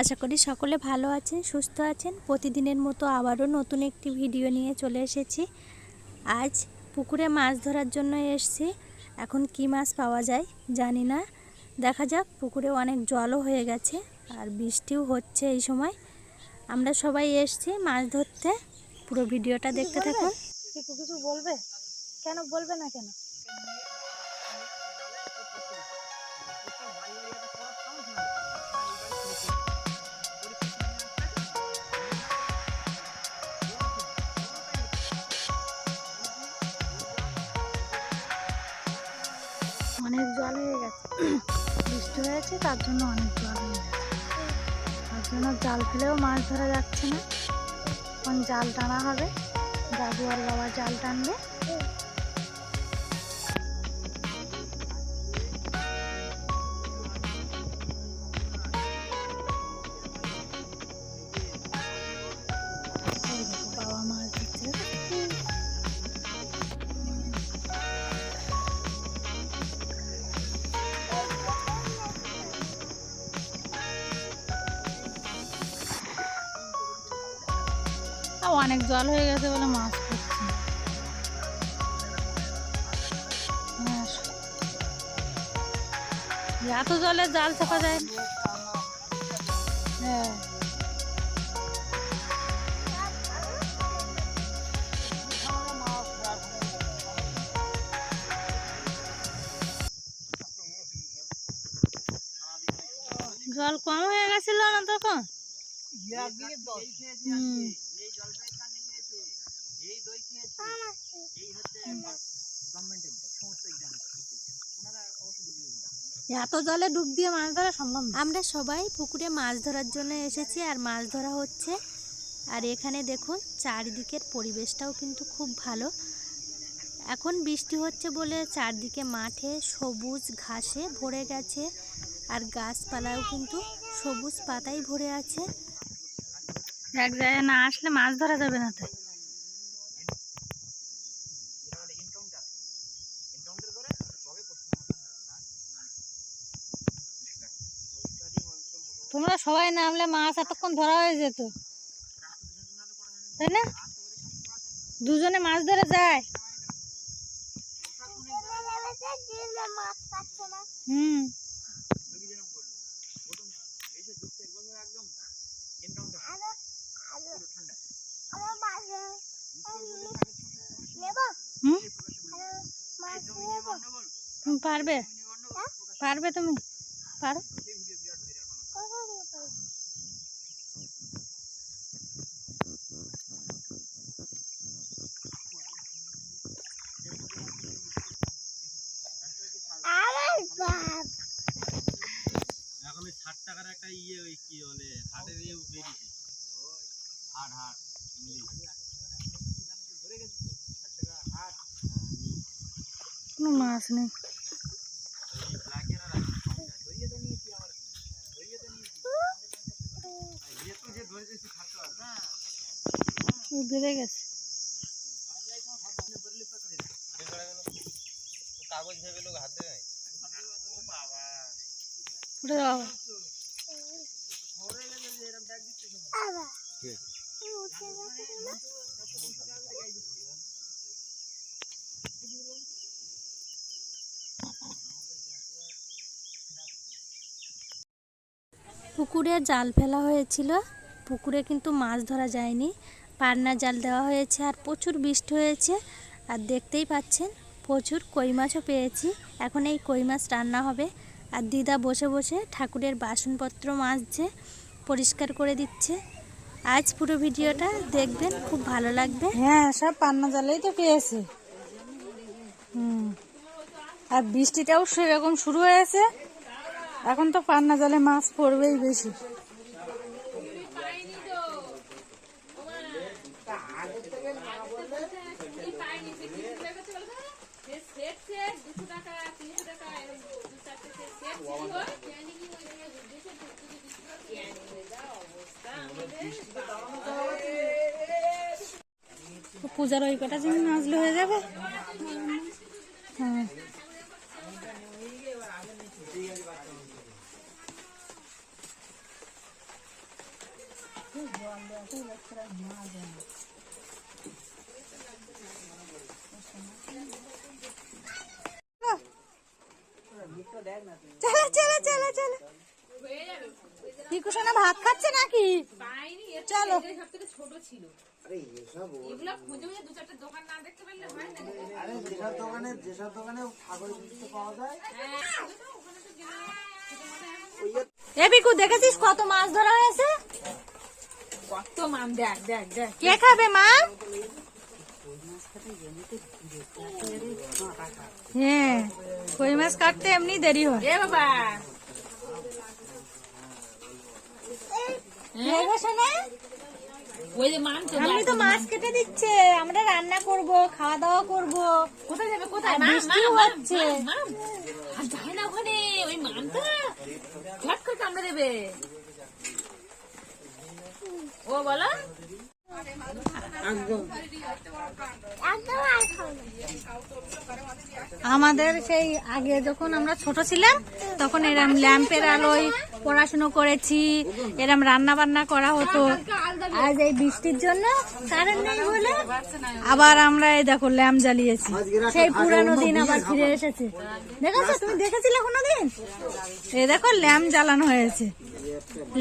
আশা করি সকলে ভালো আছেন, সুস্থ আছেন। প্রতিদিনের মতো আবারও নতুন একটি ভিডিও নিয়ে চলে এসেছি। আজ পুকুরে মাছ ধরার জন্য এসেছি। এখন কি মাছ পাওয়া যায় জানি না। দেখা যাক, পুকুরে অনেক জলও হয়ে গেছে আর বৃষ্টিও হচ্ছে এই সময়। আমরা সবাই এসেছি মাছ ধরতে। পুরো ভিডিওটা দেখতে থাকুন। কিছু বলবে? কেন বলবে না কেন? হয়েছে, তার জন্য অনেক জল হয়ে তার জন্য জাল ফেলেও মাছ ধরা যাচ্ছে না। এখন জাল টানা হবে। দাদু আর বাবা জাল টানবে। অনেক জল হয়ে গেছে বলে মাছ পড়ছে এত জলে জাল চাপা যায়। হ্যাঁ। জল কম হয়ে গেছিল না তখন? এত জলে ডুব দিয়ে মাছ ধরা সম্ভব আমরা সবাই পুকুরে মাছ ধরার জন্য এসেছি আর মাছ ধরা হচ্ছে। আর এখানে দেখুন চারিদিকের পরিবেশটাও কিন্তু খুব ভালো। এখন বৃষ্টি হচ্ছে বলে চারদিকে মাঠে সবুজ ঘাসে ভরে গেছে। আর গাছপালাও কিন্তু সবুজ পাতায় ভরে আছে। এক জায়গায় না আসলে মাছ ধরা যাবে না তাই তোমরা সবাই নামলে মাছ এতক্ষণ ধরা হয়ে যেত। তাই না? দুজনে মাছ ধরে যায়। হুম। পারবে? পারবে তুমি? পারো? এখন ওই ষাট টাকার একটা ইয়ে ওই কি বলে হাটের ইয়ে বেরিয়েছে। হাট হাট। কোনো মাছ নেই ওই ব্ল্যাকের আর ধরিয়ে তো নিয়েছি আমার ধরিয়ে তো নিয়েছি ইয়ে তো যে ধরে দিয়েছি থাকতে পারবে না ও বেড়ে গেছে কাগজ ভেবে লোক হাত দেবে ও বাবা উঠে যাও পুকুরে জাল ফেলা হয়েছিল। পুকুরে কিন্তু মাছ ধরা যায়নি। পান্না জাল দেওয়া হয়েছে আর প্রচুর বৃষ্টি হয়েছে। আর দেখতেই পাচ্ছেন, প্রচুর কই মাছও পেয়েছি। এখন এই কই মাছ রান্না হবে। আর দিদা বসে বসে ঠাকুরের বাসনপত্র মাজছে, পরিষ্কার করে দিচ্ছে। আজ পুরো ভিডিওটা দেখবেন, খুব ভালো লাগবে। হ্যাঁ সব পান্না জালেই তো পেয়েছে। হুম। আর বৃষ্টিটাও সেরকম শুরু হয়েছে। এখন তো পান্না জালে মাছ পড়বেই বেশি। পূজার ওই কটা জিনিস মাছলে হয়ে যাবে? হ্যাঁ চলো চলো চলো চলো। পিকু সোনা ভাত খাচ্ছে নাকি? চলো। আরে যেসব দোকানে যেসব দোকানে ঠাকুর জিনিস পাওয়া যায় এ পিকু দেখেছিস কত মাছ ধরা হয়েছে? কত মান দেখ দেখ দেখ। কে খাবে মা? হ্যাঁ কই মাছ কাটতে এমনি দেরি হয়। এ বাবা। দেখো সোনা, ওই যে তো তো মাছ কেটে দিচ্ছে আমরা রান্না করব খাওয়া দাওয়া করব। কোথায় যাবে কোথায়? মা মা হচ্ছে। আর যায় না ওখানে ওই মানটা ঝট করে কামড়ে দেবে। ও বলো। আমাদের সেই আগে যখন আমরা ছোট ছিলাম, তখন এরম ল্যাম্পের আলোয় পড়াশুনো করেছি, এরম রান্না বান্না করা হতো। আজ এই বৃষ্টির জন্য আবার আমরা এই দেখো ল্যাম্প জ্বালিয়েছি। সেই পুরানো দিন আবার ফিরে এসেছে। দেখেছ? তুমি দেখেছিলে কোনোদিন? এই দেখো ল্যাম্প জ্বালানো হয়েছে।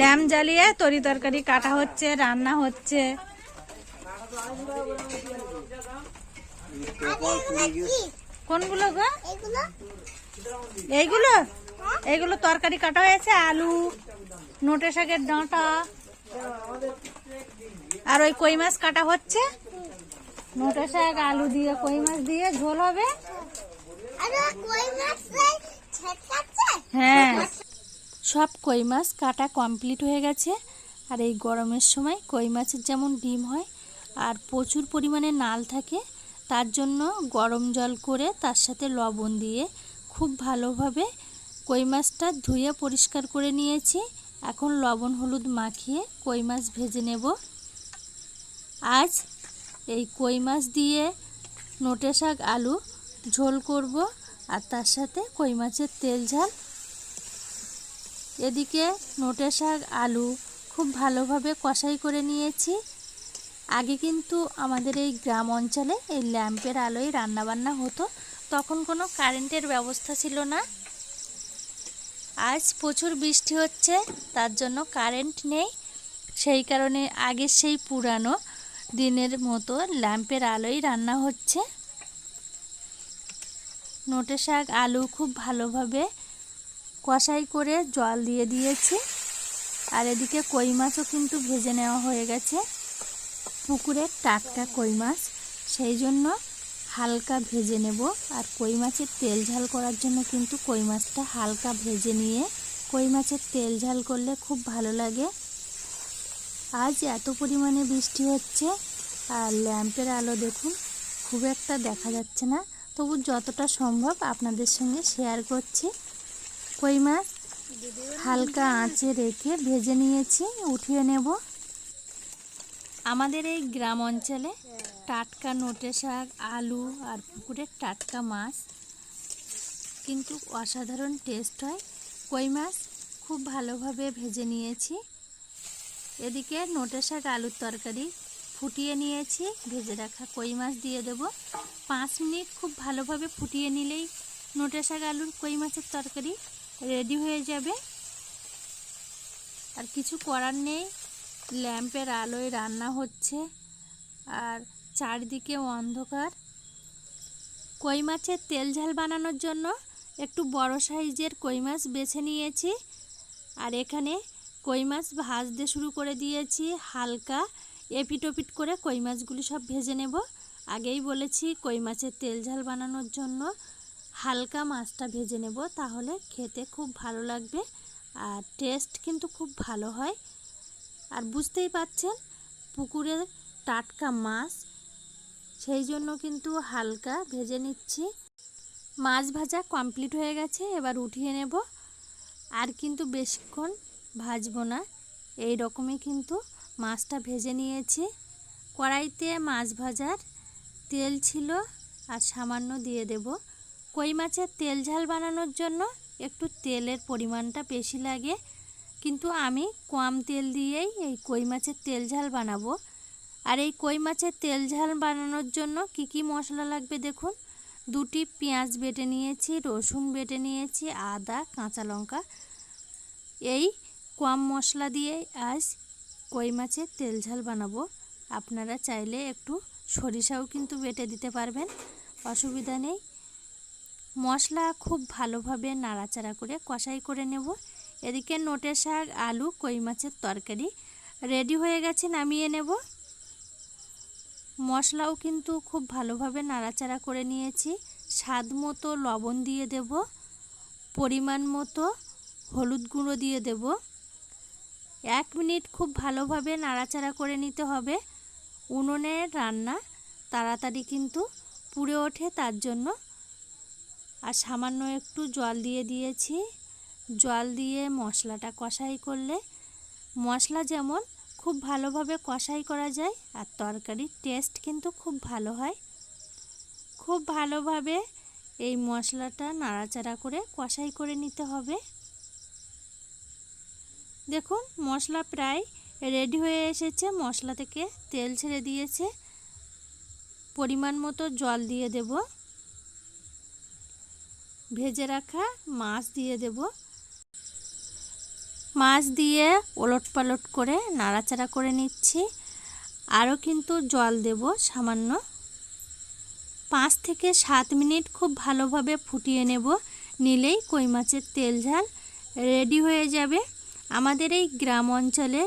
ল্যাম্প জ্বালিয়ে তরি তরকারি কাটা হচ্ছে, রান্না হচ্ছে। কোনগুলো গো? এইগুলো? এইগুলো তরকারি কাটা হয়েছে আলু নোটে শাকের ডাঁটা। আর ওই কই মাছ কাটা হচ্ছে? নোটে শাক আলু দিয়ে কই মাছ দিয়ে ঝোল হবে। হ্যাঁ। সব কই মাছ কাটা কমপ্লিট হয়ে গেছে। আর এই গরমের সময় কই মাছের যেমন ডিম হয় আর প্রচুর পরিমাণে নাল থাকে, তার জন্য গরম জল করে তার সাথে লবণ দিয়ে খুব ভালোভাবে কই মাছটা ধুয়ে পরিষ্কার করে নিয়েছি। এখন লবণ হলুদ মাখিয়ে কই মাছ ভেজে নেব। আজ এই কই মাছ দিয়ে নোটে শাক, আলু ঝোল করব আর তার সাথে কই মাছের তেল ঝাল। এদিকে নোটে শাক, আলু খুব ভালোভাবে কষাই করে নিয়েছি। আগে কিন্তু আমাদের এই গ্রাম অঞ্চলে এই ল্যাম্পের আলোয় রান্নাবান্না হতো, তখন কোনো কারেন্টের ব্যবস্থা ছিল না। আজ প্রচুর বৃষ্টি হচ্ছে, তার জন্য কারেন্ট নেই। সেই কারণে আগের সেই পুরানো দিনের মতো ল্যাম্পের আলোয় রান্না হচ্ছে। নোটে শাক, আলু খুব ভালোভাবে কষাই করে জল দিয়ে দিয়েছি। আর এদিকে কই মাছও কিন্তু ভেজে নেওয়া হয়ে গেছে। পুকুরের টাটকা কই মাছ, সেই জন্য হালকা ভেজে নেব। আর কই মাছের তেল ঝাল করার জন্য কিন্তু কই মাছটা হালকা ভেজে নিয়ে কই মাছের তেল ঝাল করলে খুব ভালো লাগে। আজ এত পরিমাণে বৃষ্টি হচ্ছে আর ল্যাম্পের আলো দেখুন, খুব একটা দেখা যাচ্ছে না। তবু যতটা সম্ভব আপনাদের সঙ্গে শেয়ার করছি। কই মাছ হালকা আঁচে রেখে ভেজে নিয়েছি, উঠিয়ে নেব। আমাদের এই গ্রাম অঞ্চলে টাটকা নোটে শাক, আলু আর পুকুরের টাটকা মাছ কিন্তু অসাধারণ টেস্ট হয়। কই মাছ খুব ভালোভাবে ভেজে নিয়েছি। এদিকে নোটে শাক, আলুর তরকারি ফুটিয়ে নিয়েছি। ভেজে রাখা কই মাছ দিয়ে দেব। পাঁচ মিনিট খুব ভালোভাবে ফুটিয়ে নিলেই নোটে শাক, আলুর কই মাছের তরকারি রেডি হয়ে যাবে। আর কিছু করার নেই। ল্যাম্পের আলোয় রান্না হচ্ছে আর চারদিকে অন্ধকার। কই মাছের তেল ঝাল বানানোর জন্য একটু বড় সাইজের কই মাছ বেছে নিয়েছি। আর এখানে কই মাছ ভাজতে শুরু করে দিয়েছি হালকা। এপিটোপিট করে কই মাছগুলি সব ভেজে নেব। আগেই বলেছি কই মাছের তেল ঝাল বানানোর জন্য হালকা মাছটা ভেজে নেব, তাহলে খেতে খুব ভালো লাগবে আর টেস্ট কিন্তু খুব ভালো হয়। আর বুঝতেই পাচ্ছেন পুকুরের টাটকা মাছ, সেই জন্য কিন্তু হালকা ভেজে নিচ্ছি। মাছ ভাজা কমপ্লিট হয়ে গেছে, এবার উঠিয়ে নেব। আর কিন্তু বেশিক্ষণ ভাজবো না, এই রকমই কিন্তু মাছটা ভেজে নিয়েছি। কড়াইতে মাছ ভাজার তেল ছিল, আর সামান্য দিয়ে দেব। কই মাছের তেল ঝাল বানানোর জন্য একটু তেলের পরিমাণটা বেশি লাগে কিন্তু আমি কম তেল দিয়েই এই কই মাছের তেল ঝাল বানাবো। আর এই কই মাছের তেল ঝাল বানানোর জন্য কি কি মশলা লাগবে দেখুন? দুটি পেঁয়াজ বেটে নিয়েছি, রসুন বেটে নিয়েছি, আদা, কাঁচা লঙ্কা। এই কম মশলা দিয়ে আজ কই মাছের তেল ঝাল বানাবো। আপনারা চাইলে একটু সরিষাও কিন্তু বেটে দিতে পারবেন, অসুবিধা নেই। মশলা খুব ভালোভাবে নাড়াচাড়া করে, কষাই করে নেব। এদিকে নোটের শাক, আলু, কই মাছের তরকারি রেডি হয়ে গেছে, নামিয়ে নেব। মশলাও কিন্তু খুব ভালোভাবে নাড়াচাড়া করে নিয়েছি। স্বাদ মতো লবণ দিয়ে দেব, পরিমাণ মতো হলুদ গুঁড়ো দিয়ে দেব। এক মিনিট খুব ভালোভাবে নাড়াচাড়া করে নিতে হবে। উনুনের রান্না তাড়াতাড়ি কিন্তু পুড়ে ওঠে তার জন্য। আর সামান্য একটু জল দিয়ে দিয়েছি। জল দিয়ে মশলাটা কষাই করলে মশলা যেমন খুব ভালোভাবে কষাই করা যায় আর তরকারির টেস্ট কিন্তু খুব ভালো হয়। খুব ভালোভাবে এই মশলাটা নাড়াচাড়া করে কষাই করে নিতে হবে। দেখুন, মশলা প্রায় রেডি হয়ে এসেছে, মশলা থেকে তেল ছেড়ে দিয়েছে। পরিমাণ মতো জল দিয়ে দেব। ভেজে রাখা মাছ দিয়ে দেব। মাছ দিয়ে ওলট পালট করে নাড়াচাড়া করে নিচ্ছি। আরও কিন্তু জল দেব সামান্য। পাঁচ থেকে সাত মিনিট খুব ভালোভাবে ফুটিয়ে নেব। নিলেই কই মাছের তেল ঝাল রেডি হয়ে যাবে। আমাদের এই গ্রাম অঞ্চলে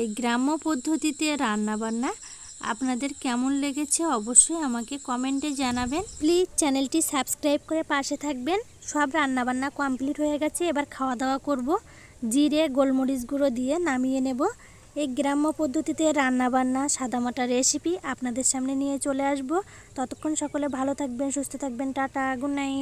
এই গ্রাম্য পদ্ধতিতে রান্নাবান্না আপনাদের কেমন লেগেছে অবশ্যই আমাকে কমেন্টে জানাবেন। প্লিজ চ্যানেলটি সাবস্ক্রাইব করে পাশে থাকবেন। সব রান্নাবান্না কমপ্লিট হয়ে গেছে, এবার খাওয়া দাওয়া করব। জিরে গোলমরিচ গুঁড়ো দিয়ে নামিয়ে নেব। এই গ্রাম্য পদ্ধতিতে রান্নাবান্না সাদামাটা রেসিপি আপনাদের সামনে নিয়ে চলে আসব। ততক্ষণ সকলে ভালো থাকবেন, সুস্থ থাকবেন, টাটা গুড নাইট